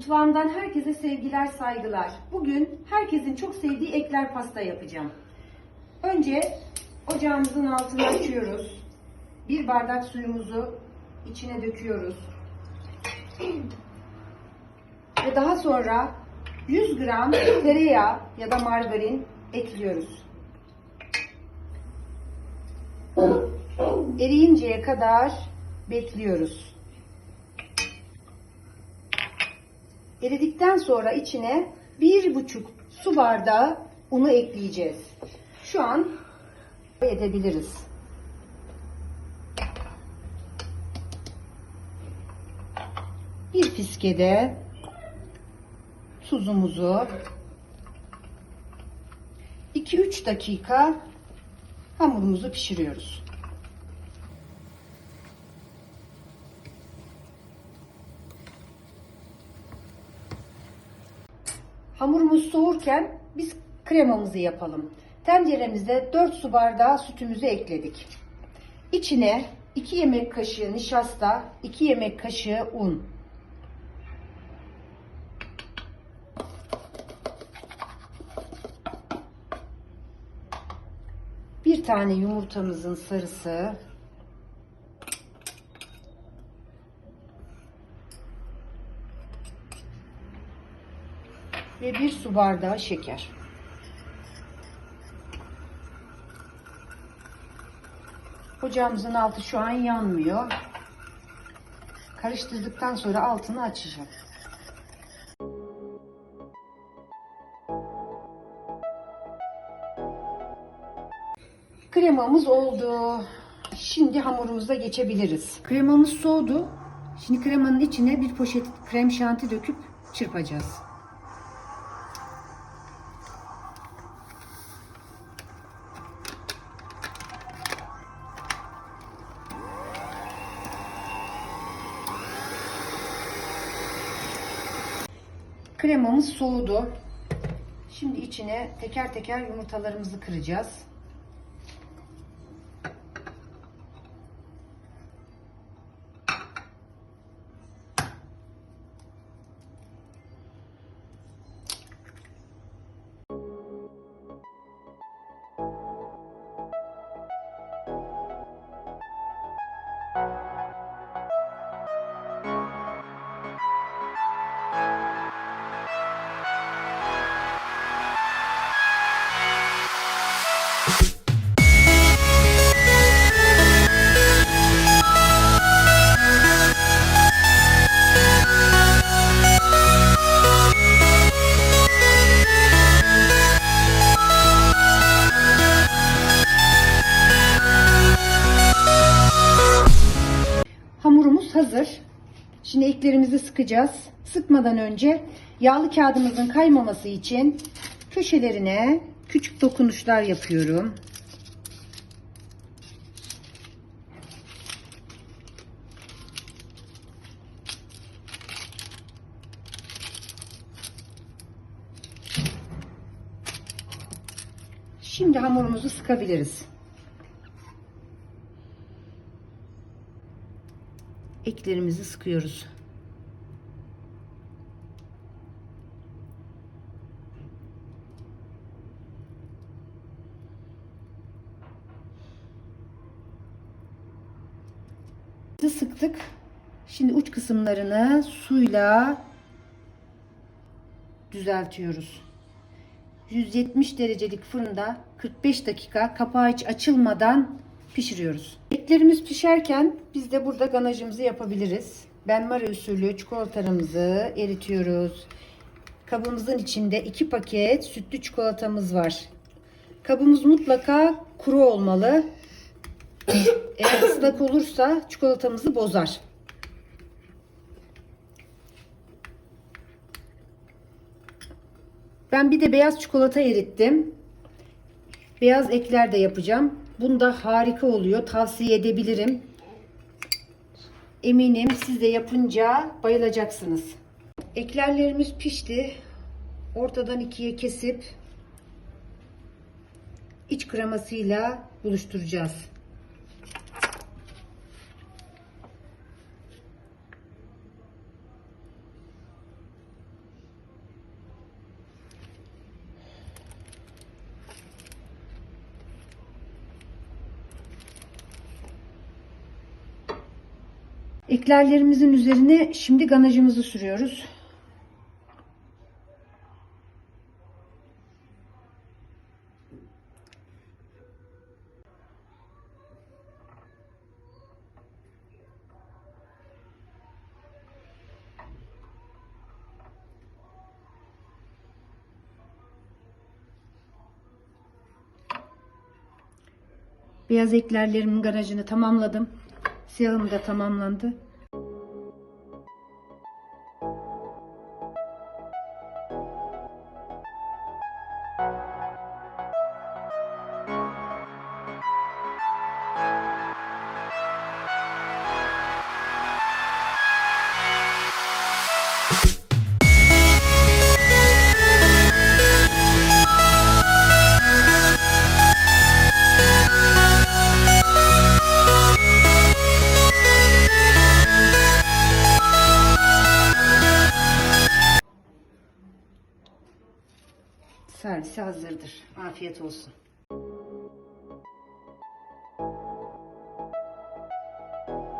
Mutfağımdan herkese sevgiler, saygılar. Bugün herkesin çok sevdiği ekler pasta yapacağım. Önce ocağımızın altını açıyoruz. Bir bardak suyumuzu içine döküyoruz. Ve daha sonra 100 gram tereyağı ya da margarin ekliyoruz. Eriyinceye kadar bekliyoruz. Eridikten sonra içine bir buçuk su bardağı unu ekleyeceğiz. Şu an edebiliriz. Bir fiskede tuzumuzu 2-3 dakika hamurumuzu pişiriyoruz. Hamurumuz soğurken biz kremamızı yapalım. Tenceremize 4 su bardağı sütümüzü ekledik. İçine 2 yemek kaşığı nişasta, 2 yemek kaşığı un. Bir tane yumurtamızın sarısı. Ve bir su bardağı şeker. Ocağımızın altı şu an yanmıyor. Karıştırdıktan sonra altını açacağım. Kremamız oldu. Şimdi hamurumuza geçebiliriz. Kremamız soğudu. Şimdi kremanın içine bir poşet krem şanti döküp çırpacağız. Kremamız soğudu. Şimdi içine teker teker yumurtalarımızı kıracağız. Hazır. Şimdi eklerimizi sıkacağız. Sıkmadan önce yağlı kağıdımızın kaymaması için köşelerine küçük dokunuşlar yapıyorum. Şimdi hamurumuzu sıkabiliriz. Eklerimizi sıkıyoruz. sıktık. Şimdi uç kısımlarını suyla düzeltiyoruz. 170 derecelik fırında 45 dakika kapağı hiç açılmadan pişiriyoruz. Eklerimiz pişerken biz de burada ganajımızı yapabiliriz. Benmari usulü çikolatalarımızı eritiyoruz. Kabımızın içinde iki paket sütlü çikolatamız var. Kabımız mutlaka kuru olmalı. Eğer ıslak olursa çikolatamızı bozar. Ben bir de beyaz çikolata erittim. Beyaz ekler de yapacağım. Bunda harika oluyor. Tavsiye edebilirim. Eminim siz de yapınca bayılacaksınız. Eklerlerimiz pişti. Ortadan ikiye kesip iç kremasıyla buluşturacağız. Eklerlerimizin üzerine şimdi ganajımızı sürüyoruz. Beyaz eklerlerimin garajını tamamladım. Siyahım da tamamlandı. Servise hazırdır. Afiyet olsun.